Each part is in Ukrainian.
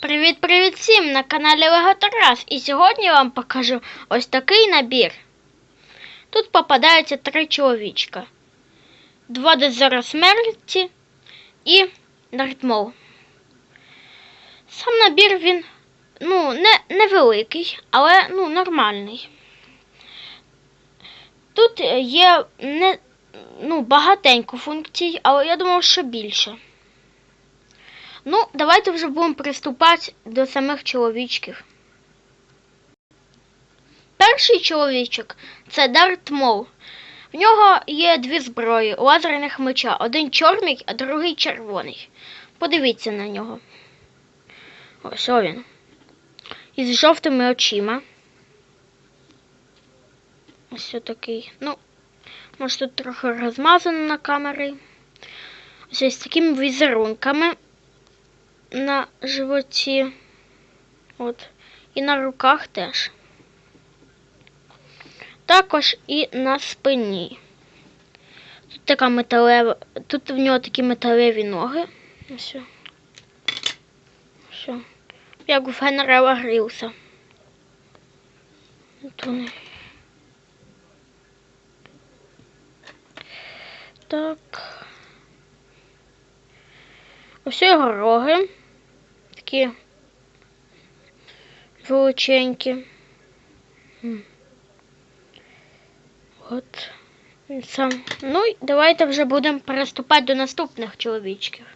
Привіт-привіт всім на каналі Лего Тарас. І сьогодні я вам покажу ось такий набір. Тут попадаються три чоловічка. Два дозора смерті і Дартмол. Сам набір він ну, не, невеликий, але ну, нормальний. Тут є не, ну, багатенько функцій, але я думав, що більше. Ну, давайте вже будемо приступати до самих чоловічків. Перший чоловічок це Дарт Мол. В нього є дві зброї лазерних меча. Один чорний, а другий червоний. Подивіться на нього. Ось він. Із жовтими очима. Ось такий. Ну, може тут трохи розмазано на камері. Ось ось такими візерунками на животі. От. І на руках теж. Також і на спині. Тут така металева. Тут в нього такі металеві ноги. Ось. Ось. Як у генерала Грілса. Так. Ось його роги. Такі величенькі. От. Сам. Ну і давайте вже будемо переступати до наступних чоловічків.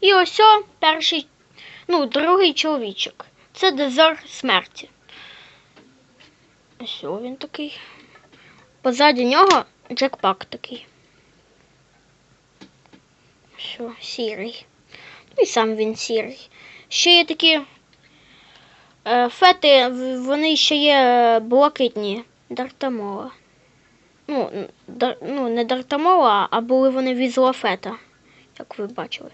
І ось о, перший, ну, другий чоловічок. Це дозор смерті. Ось о, він такий. Позаді нього джекпак такий. Що, сірий. Ну і сам він сірий. Ще є такі е, фети, вони ще є е, блакитні Дартамола. Ну, дар, ну, не Дартамола, а були вони візлофета, як ви бачили.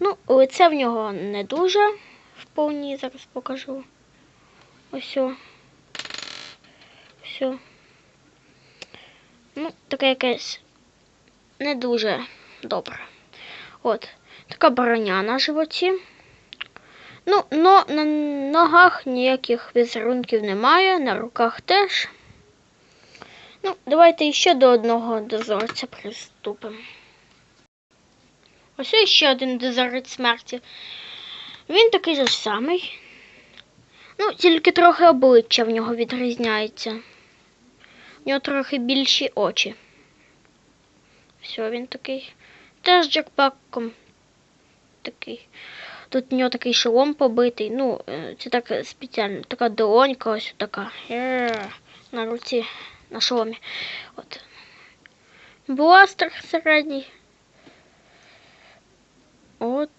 Ну, лице в нього не дуже вповні, зараз покажу. Ось. Ось. Ну, таке якесь не дуже добре. От, така броня на животі. Ну, но на ногах ніяких візерунків немає, на руках теж. Ну, давайте ще до одного дозорця приступимо. Ось ще один дозорець смерті. Він такий же самий. Ну, тільки трохи обличчя в нього відрізняється. В нього трохи більші очі. Все, він такий. Теж джекпаком такий. Тут у нього такий шолом побитий. Ну, е, це так спеціально. Така долонька ось така. Е, На руці, на шоломі. От. Бластер середній. От.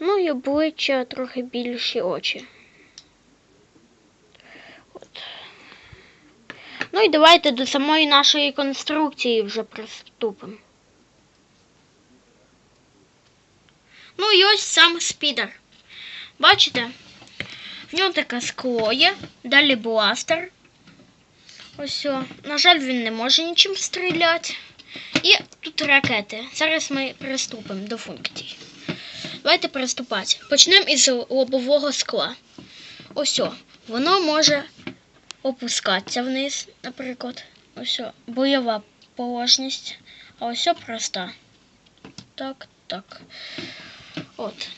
Ну і обличчя трохи більші очі. От. Ну і давайте до самої нашої конструкції вже приступимо. Ну і ось сам спідер. Бачите? В нього таке скло є, далі бластер. Ось. о. На жаль, він не може нічим стріляти. І тут ракети. Зараз ми приступимо до функцій. Давайте приступати. Почнемо із лобового скла. Ось. о. Воно може опускатися вниз, наприклад. Ось о, бойова положність. А ось о проста. Так, так. От.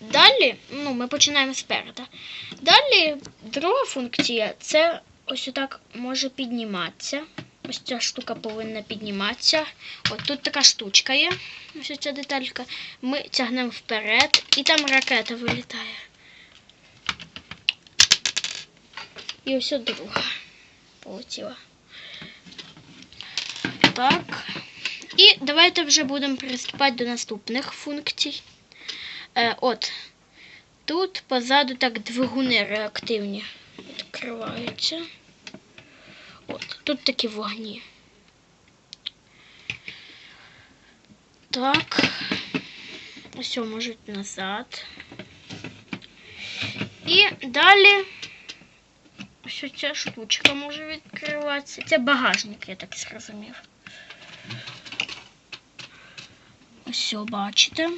Далі, ну, ми починаємо спереду. Далі друга функція це ось отак може підніматися. Ось ця штука повинна підніматися. От тут така штучка є. Ось ця деталька. Ми тягнемо вперед і там ракета вилітає. І ось друга полетіла. Так. І давайте вже будемо приступати до наступних функцій. Е, от. Тут позаду так двигуни реактивні відкриваються. От, тут такі вогні. Так. Ось можуть назад. І далі ось ця штучка може відкриватися. Це багажник, я так зрозумів. Ось, бачите.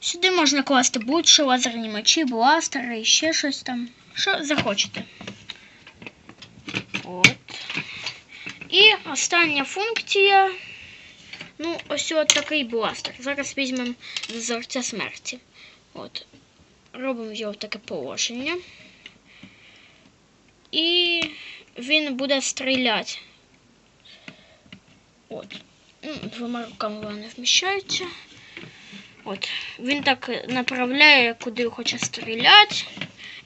Сюди можна класти будь-що, лазерні мечі, бластери і ще щось там. Що захочете. От. І остання функція. Ну, ось от такий бластер. Зараз візьмемо дозорця смерті. От. Робимо його в таке положення. І він буде стріляти. От. Ну, Двома руками вона не вміщається. От. Він так направляє, куди хоче стріляти.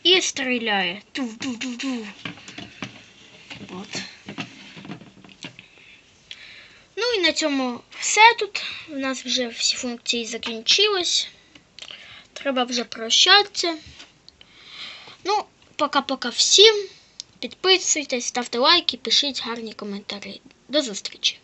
І стріляє. Ту-ту-ту-ту. От. Ну і на цьому все тут. У нас вже всі функції закінчились. Треба вже прощатися. Ну, пока-пока всім. Підписуйтесь, ставте лайки, пишіть гарні коментарі. До зустрічі!